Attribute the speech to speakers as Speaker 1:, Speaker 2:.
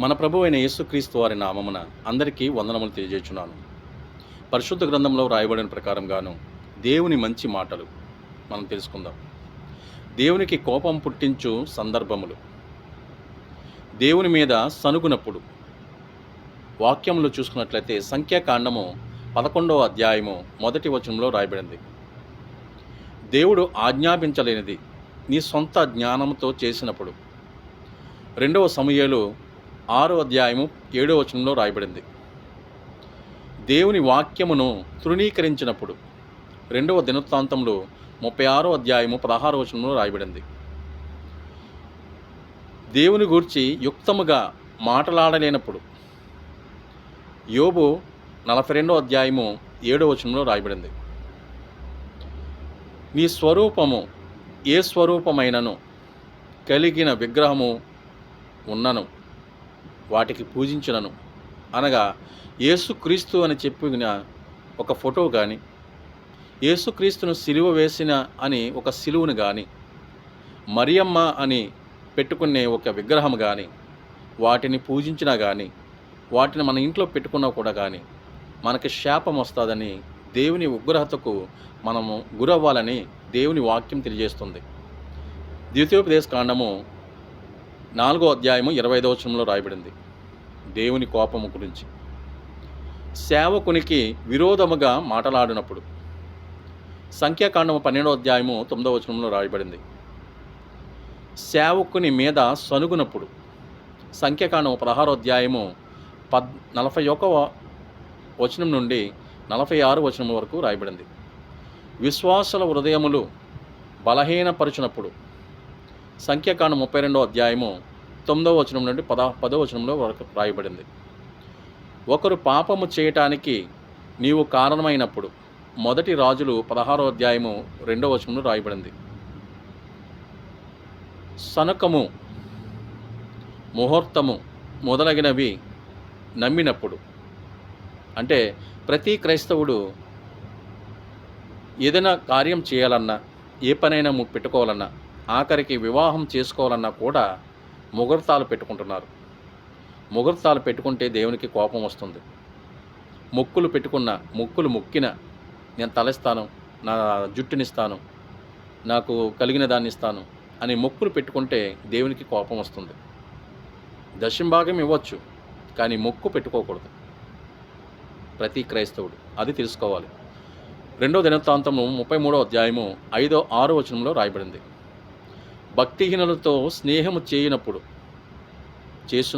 Speaker 1: మన ప్రభు అయిన యేసుక్రీస్తు వారి నామమున అందరికీ వందనములు తెలియజేస్తున్నాను పరిశుద్ధ గ్రంథంలో రాయబడిన ప్రకారంగాను దేవుని మంచి మాటలు మనం తెలుసుకుందాం. దేవునికి కోపం పుట్టించు సందర్భములు. దేవుని మీద సనుగునప్పుడు వాక్యములు చూసుకున్నట్లయితే సంఖ్యాకాండము పదకొండవ అధ్యాయము మొదటి వచనంలో రాయబడింది దేవుడు ఆజ్ఞాపించలేనిది నీ సొంత జ్ఞానంతో చేసినప్పుడు. రెండవ సమయాలు ఆరో అధ్యాయము ఏడో వచనంలో రాయబడింది. దేవుని వాక్యమును తృణీకరించినప్పుడు రెండవ దినవృత్తాంతంలో ముప్పై ఆరో అధ్యాయము పదహారో వచనంలో రాయబడింది. దేవుని గూర్చి యుక్తముగా మాటలాడలేనప్పుడు యోబు నలభై రెండో అధ్యాయము ఏడో వచనంలో రాయబడింది. నీ స్వరూపము ఏ స్వరూపమైనను కలిగిన విగ్రహము ఉన్నను. వాటికి పూజించినను. అనగా యేసుక్రీస్తు అని చెప్పిన ఒక ఫోటో కానీ యేసుక్రీస్తును సిలువ వేసిన అని ఒక సిలువును కానీ మరియమ్మ అని పెట్టుకునే ఒక విగ్రహం కానీ వాటిని పూజించినా కానీ వాటిని మన ఇంట్లో పెట్టుకున్నా కూడా కానీ మనకి శాపం వస్తుందని దేవుని ఉగ్రహతకు మనము గురవ్వాలని దేవుని వాక్యం తెలియజేస్తుంది. ద్వితీయోపదేశ కాండము నాలుగో అధ్యాయము ఇరవై ఐదవ వచనంలో రాయబడింది. దేవుని కోపము గురించి. సేవకునికి విరోధముగా మాటలాడినప్పుడు. సంఖ్యాకాండము పన్నెండో అధ్యాయము తొమ్మిదవ వచనంలో రాయబడింది. సేవకుని మీద సనుగునప్పుడు. సంఖ్యాకాండము పదహారో అధ్యాయము పద్ నలభై ఒక వచనం నుండి నలభై ఆరు వచనం వరకు రాయబడింది. విశ్వాసుల హృదయములు బలహీనపరచినప్పుడు. సంఖ్యాకాండ ముప్పై రెండో అధ్యాయము తొమ్మిదవ వచనం నుండి పద పదో వచనంలో వరకు రాయబడింది. ఒకరు పాపము చేయటానికి నీవు కారణమైనప్పుడు మొదటి రాజులు పదహారో అధ్యాయము రెండో వచనంలో రాయబడింది. సనకము ముహూర్తము మొదలగినవి నమ్మినప్పుడు అంటే ప్రతి క్రైస్తవుడు ఏదైనా కార్యం చేయాలన్నా ఏ పనైనా పెట్టుకోవాలన్నా ఆఖరికి వివాహం చేసుకోవాలన్నా కూడా ముహూర్తాలు పెట్టుకుంటున్నారు. ముహూర్తాలు పెట్టుకుంటే దేవునికి కోపం వస్తుంది. మొక్కులు పెట్టుకున్న మొక్కులు మొక్కిన నేను తలస్తాను నా జుట్టునిస్తాను నాకు కలిగిన దాన్ని ఇస్తాను అని మొక్కులు పెట్టుకుంటే దేవునికి కోపం వస్తుంది. దశంభాగం ఇవ్వచ్చు కానీ మొక్కు పెట్టుకోకూడదు. ప్రతి క్రైస్తవుడు అది తెలుసుకోవాలి. రెండో దినవృత్తాంతము ముప్పై మూడో అధ్యాయము ఐదో ఆరో వచనంలో రాయబడింది. భక్తిహీనులతో స్నేహము చేయనప్పుడు చేసిన